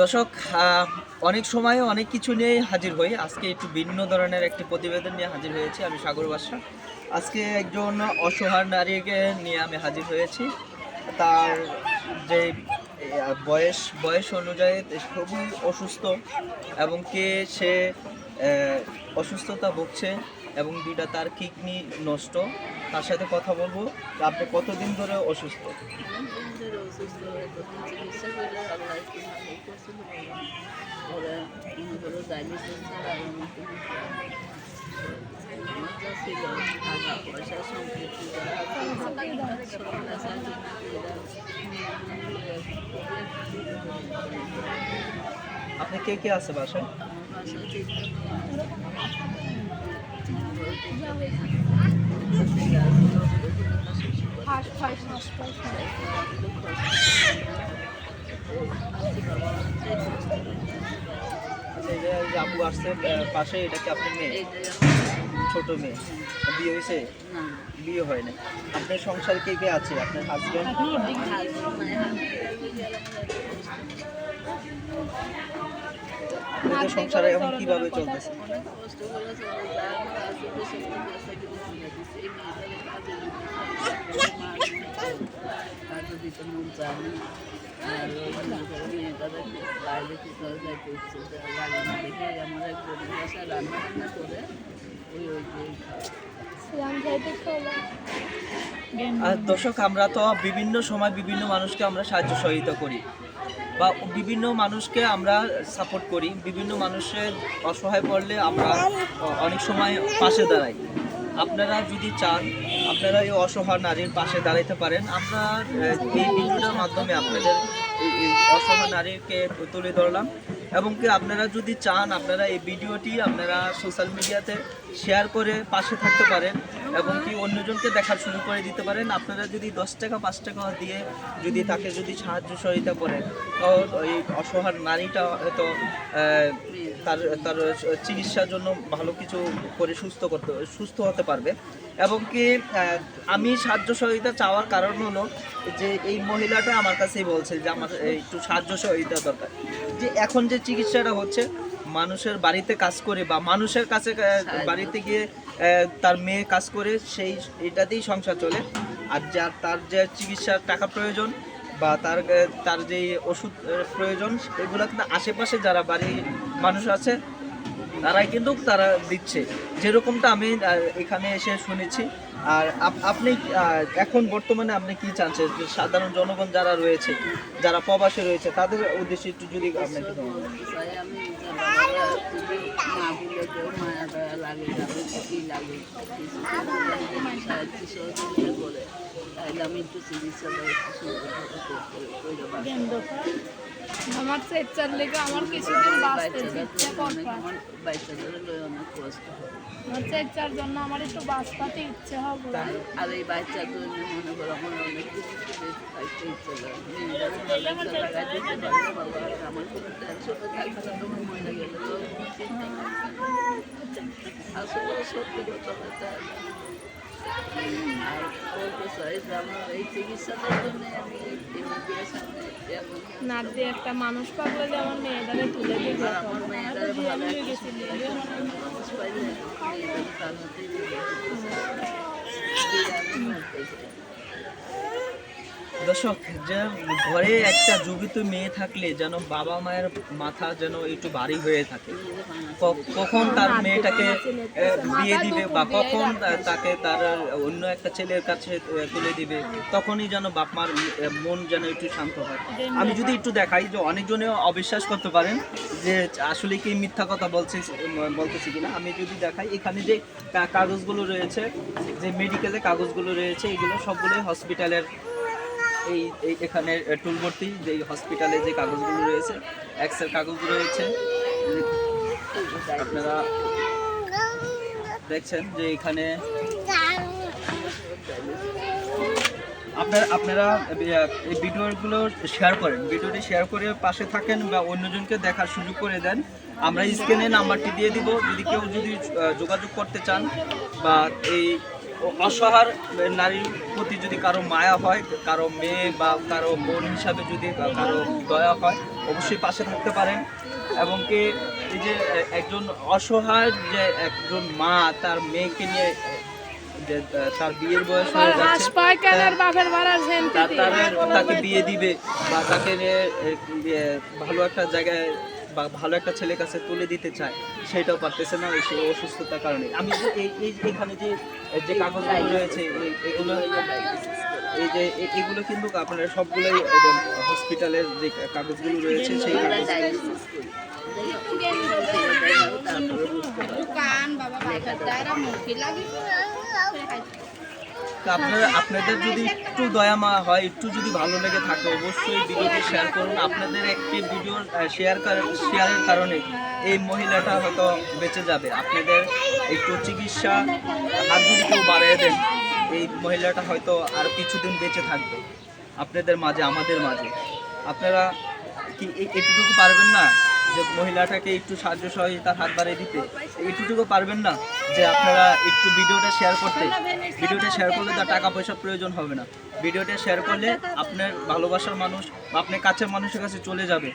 দর্শক অনেক সময় অনেক কিছু নিয়ে হাজির হই। আজকে একটু ভিন্ন ধরনের একটি প্রতিবেদন নিয়ে হাজির হয়েছি আমি সাগর বাসা আজকে একজন অসহায় নারীকে নিয়ে আমি হাজির হয়েছি। তার যে বয়স বয়স অনুযায়ী খুবই অসুস্থ এবং কে সে অসুস্থতা ভুগছে এবং দুইটা তার কিডনি নষ্ট। তার সাথে কথা বলব আপনি কতদিন ধরে অসুস্থ? আপনি কে কে আছে বাসায়? আপু আসছে পাশে এটা কি আপনার মেয়ে ছোট মেয়ে। বিয়ে হয়েছে বিয়ে হয় না আপনার সংসারে কে কে আছে আপনার আপনাদের সংসারে এখন কীভাবে চলতেছে? দর্শক, আমরা তো বিভিন্ন সময় বিভিন্ন মানুষকে আমরা সাহায্য সহযোগিতা করি বা বিভিন্ন মানুষকে আমরা সাপোর্ট করি। বিভিন্ন মানুষের অসহায় পড়লে আমরা অনেক সময় পাশে দাঁড়াই। আপনারা যদি চান, আপনারা এই অসহায় নারীর পাশে দাঁড়াইতে পারেন। আপনার এই ভিডিওটার মাধ্যমে আপনাদের অসহায় নারীকে তুলে ধরলাম। এবং কি আপনারা যদি চান, আপনারা এই ভিডিওটি আপনারা সোশ্যাল মিডিয়াতে শেয়ার করে পাশে থাকতে পারেন। এবং কি অন্যজনকে দেখার শুরু করে দিতে পারেন? আপনারা যদি দশ টাকা, পাঁচ টাকা দিয়ে যদি তাকে যদি সাহায্য সহযোগিতা করেন, তো এই অসহায় নারীটা হয়তো তার তার চিকিৎসার জন্য ভালো কিছু করে সুস্থ করতে, সুস্থ হতে পারবে। এবং কি আমি সাহায্য সহযোগিতা চাওয়ার কারণ হলো যে এই মহিলাটা আমার কাছেই বলছে যে আমার একটু সাহায্য সহযোগিতা দরকার। যে এখন যে চিকিৎসাটা হচ্ছে মানুষের বাড়িতে কাজ করে বা মানুষের কাছে বাড়িতে গিয়ে তার মেয়ে কাজ করে সেই এটাতেই সংসার চলে। আর যার তার যে চিকিৎসার টাকা প্রয়োজন বা তার তার যে ওষুধ প্রয়োজন এগুলো কিন্তু আশেপাশে যারা বাড়ির মানুষ আছে তারাই কিন্তু তারা দিচ্ছে। যেরকমটা আমি এখানে এসে শুনেছি। আর আপনি এখন বর্তমানে আপনি কি চাচ্ছেন? যে সাধারণ জনগণ যারা রয়েছে যারা প্রবাসে রয়েছে তাদের উদ্দেশ্যে একটু যদি আপনি মায়া দয়া লাগে যাবে কি লাগে সহযোগিতা করে তাহলে আমি একটু চিকিৎসা ব্যবস্থা সুন্দরভাবে করে পারি আমার চেচ্চার লেগে আমার কিছুদিন বাঁচতে ইচ্ছা করবে আমার চেচ্চার জন্য আমার একটু বাঁচতে ইচ্ছে হবে। আর এই বাচ্চার জন্য মনে করো আমার অনেক কিছু ইচ্ছে করে আমার না দিয়ে একটা মানুষ পাবলে যেমন আমার মেয়েটাকে তুলে দিয়ে। দর্শক, যে ঘরে একটা জীবিত মেয়ে থাকলে যেন বাবা মায়ের মাথা যেন একটু ভারী হয়ে থাকে। কখন তার মেয়েটাকে বিয়ে দিবে বা কখন তাকে তার অন্য একটা ছেলের কাছে তুলে দিবে, তখনই যেন বাপ মার মন যেন একটু শান্ত হয়। আমি যদি একটু দেখাই যে অনেকজনে অবিশ্বাস করতে পারেন যে আসলে কি মিথ্যা কথা বলছে বলতেছি কিনা। আমি যদি দেখাই, এখানে যে কাগজগুলো রয়েছে, যে মেডিকেলের কাগজগুলো রয়েছে, এগুলো সবগুলোই হসপিটালের এই এই এখানে টুলভর্তি যে হসপিটালে যে কাগজগুলো রয়েছে এক্সের কাগজ রয়েছে। আপনারা দেখছেন যে এখানে আপনারা আপনারা এই ভিডিওগুলো শেয়ার করেন। ভিডিওটি শেয়ার করে পাশে থাকেন বা অন্যজনকে দেখার সুযোগ করে দেন। আমরা স্ক্রিনে নাম্বারটি দিয়ে দিব। যদি কেউ যদি যোগাযোগ করতে চান বা এই অসহায় নারীর প্রতি যদি কারও মায়া হয় কারও মেয়ে বা কারও বোন হিসাবে যদি কারও দয়া হয় অবশ্যই পাশে থাকতে পারেন। এবং কি এই যে একজন অসহায় যে একজন মা তার মেয়েকে নিয়ে যে তার বিয়ের বয়স হয়ে যাচ্ছে তাকে বিয়ে দিবে বা তাকে ভালো একটা জায়গায় বা ভালো একটা ছেলের কাছে তুলে দিতে চায়, সেটাও পারতেছে না সেই অসুস্থতার কারণে। আমি যে এই এই এখানে যে যে কাগজগুলো রয়েছে, এই- এগুলো, এই যে এগুলো কিন্তু আপনার সবগুলোই হসপিটালের যে কাগজগুলো রয়েছে, সেই কাগজ তো আপনারা, আপনাদের যদি একটু দয়া মায়া হয়, একটু যদি ভালো লেগে থাকে, অবশ্যই ভিডিওটি শেয়ার করুন। আপনাদের একটি ভিডিও শেয়ার শেয়ারের কারণে এই মহিলাটা হয়তো বেঁচে যাবে। আপনাদের একটু চিকিৎসা হাত যদি কেউ বাড়িয়ে দেন, এই মহিলাটা হয়তো আর কিছুদিন বেঁচে থাকবে। আপনাদের মাঝে, আমাদের মাঝে। আপনারা কি এ- এটুকু পারবেন না যে মহিলাটাকে একটু সাহায্য সহযোগিতার হাত বাড়িয়ে দিতে? এটুকু পারবেন না? যে আপনারা একটু ভিডিওটা শেয়ার করতে ভিডিওটা শেয়ার করলে তার টাকা পয়সার প্রয়োজন হবে না। ভিডিওটা শেয়ার করলে আপনার ভালোবাসার মানুষ বা আপনার কাছের মানুষের কাছে চলে যাবে।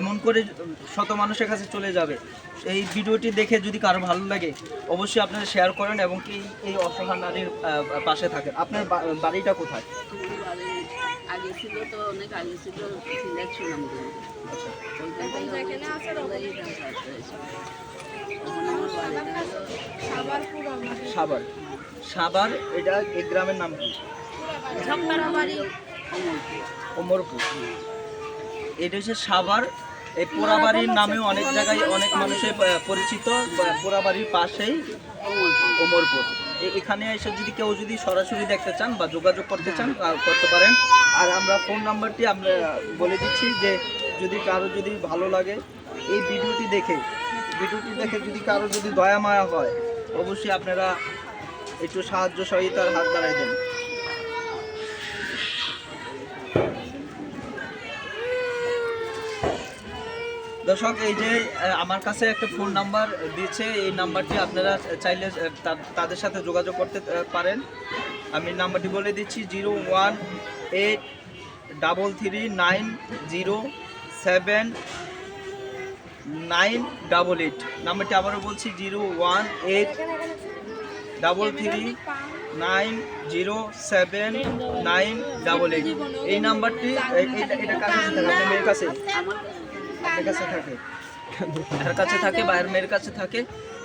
এমন করে শত মানুষের কাছে চলে যাবে। এই ভিডিওটি দেখে যদি কারও ভালো লাগে অবশ্যই আপনারা শেয়ার করেন এবং কি এই অসহায় নারীর পাশে থাকেন। আপনার বাড়িটা কোথায়? বাড়ি আগে ছিল তো অনেক আগে ছিল সিলেট সুনামগঞ্জ। সাভার। সাভার এটা এই গ্রামের নাম কি। ওমরপুর। এটা হচ্ছে সাভার। এই পোড়াবাড়ির নামেও অনেক জায়গায় অনেক মানুষের পরিচিত পোড়াবাড়ির পাশেই। ওমরপুর। এখানে এসে যদি কেউ যদি সরাসরি দেখতে চান বা যোগাযোগ করতে চান করতে পারেন। আর আমরা ফোন নাম্বারটি আমরা বলে দিচ্ছি যে যদি কারও যদি ভালো লাগে এই ভিডিওটি দেখে ভিডিওটি দেখে যদি কারও যদি দয়া মায়া হয়, অবশ্যই আপনারা একটু সাহায্য সহযোগিতার হাত বাড়াই দেন। দর্শক, এই যে আমার কাছে একটা ফোন নাম্বার দিয়েছে। এই নাম্বারটি আপনারা চাইলে তাদের সাথে যোগাযোগ করতে পারেন। আমি নাম্বারটি বলে দিচ্ছি, zero one eight double three nine zero seven nine double eight. নাম্বারটি আবারও বলছি zero one eight double three nine zero seven nine double eight. এই নাম্বারটি এটা কাছে থাকে? আপনার মেয়ের কাছে? আপনার কাছে থাকে। এর কাছে থাকে? বা এর মেয়ের কাছে থাকে।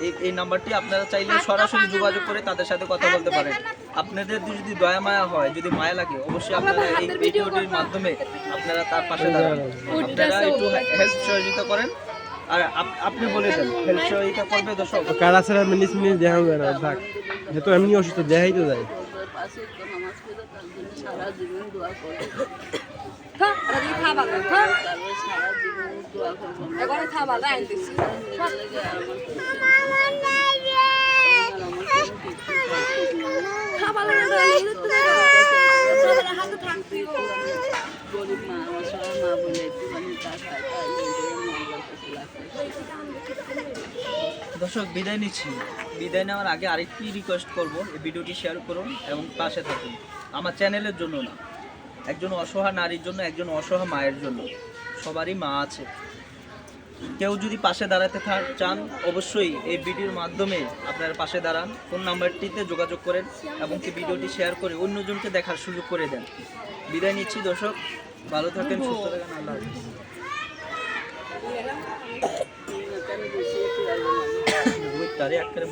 এই এই নাম্বারটি আপনারা চাইলে সরাসরি যোগাযোগ করে তাদের সাথে কথা বলতে পারেন। আপনাদের যদি দয়া মায়া হয় যদি মায়া লাগে অবশ্যই আপনারা এই ভিডিওটির মাধ্যমে আপনারা তার পাশে দাঁড়ান। আপনারা একটু সহযোগিতা করেন। আর আপ- আপনি বলে দেন হেল্প সহযোগিতা করবে দর্শক কারা ছাড়া মিনিট মিনিট দেখা যায় না থাক। সে তো এমনি অসুস্থ দেখাই তো যায়। একটু সারা জীবন দোয়া করব। গরিব মা আমার সবাই মা বলে একটুখানি টাকা তাই নিজের মায়ের কাছে লাগবে দর্শক, বিদায় নিচ্ছি। বিদায় নেওয়ার আগে আরেকটি রিকোয়েস্ট করব, এই ভিডিওটি শেয়ার করুন এবং পাশে থাকুন। আমার চ্যানেলের জন্য না, একজন অসহায় নারীর জন্য, একজন অসহায় মায়ের জন্য। সবারই মা আছে। কেউ যদি পাশে দাঁড়াতে চান, অবশ্যই এই ভিডিওর মাধ্যমে আপনার পাশে দাঁড়ান। ফোন নাম্বারটিতে যোগাযোগ করেন এবং কি ভিডিওটি শেয়ার করে অন্যজনকে দেখার সুযোগ করে দেন। বিদায় নিচ্ছি দর্শক, ভালো থাকেন, সুস্থ থাকেন, আল্লাহ হাফিজ। তুমি এখানে